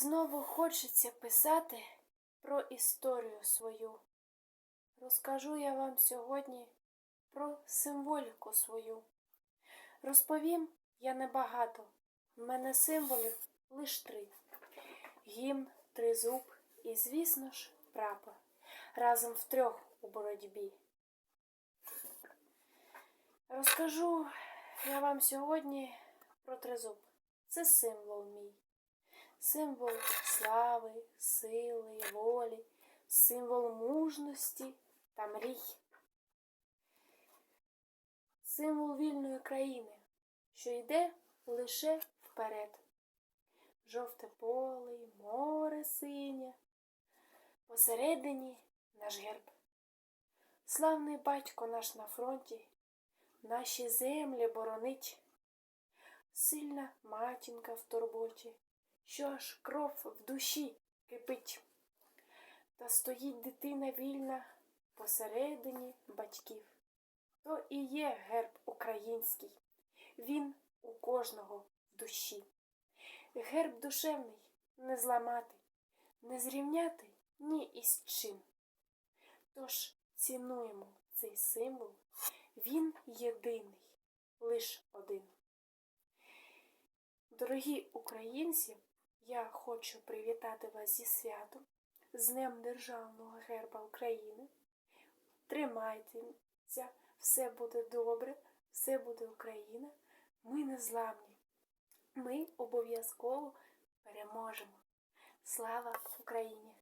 Знову хочеться писати про історію свою. Розкажу я вам сьогодні про символіку свою. Розповім я небагато. В мене символів лиш три: гімн, тризуб і, звісно ж, прапор. Разом втрьох у боротьбі. Розкажу я вам сьогодні про тризуб. Це символ мій. Символ слави, сили, волі, символ мужності та мрій. Символ вільної країни, що йде лише вперед. Жовте поле, море синє, посередині наш герб. Славний батько наш на фронті, наші землі боронить. Сильна матінка в турботі, що аж кров в душі кипить. Та стоїть дитина вільна посередині батьків. То і є герб український, він у кожного в душі. Герб душевний не зламати, не зрівняти ні із чим. Тож цінуємо цей символ, він єдиний, лиш один. Дорогі українці, я хочу привітати вас зі святом, з Днем Державного герба України. Тримайтеся, все буде добре, все буде Україна. Ми не зламні. Ми обов'язково переможемо. Слава Україні!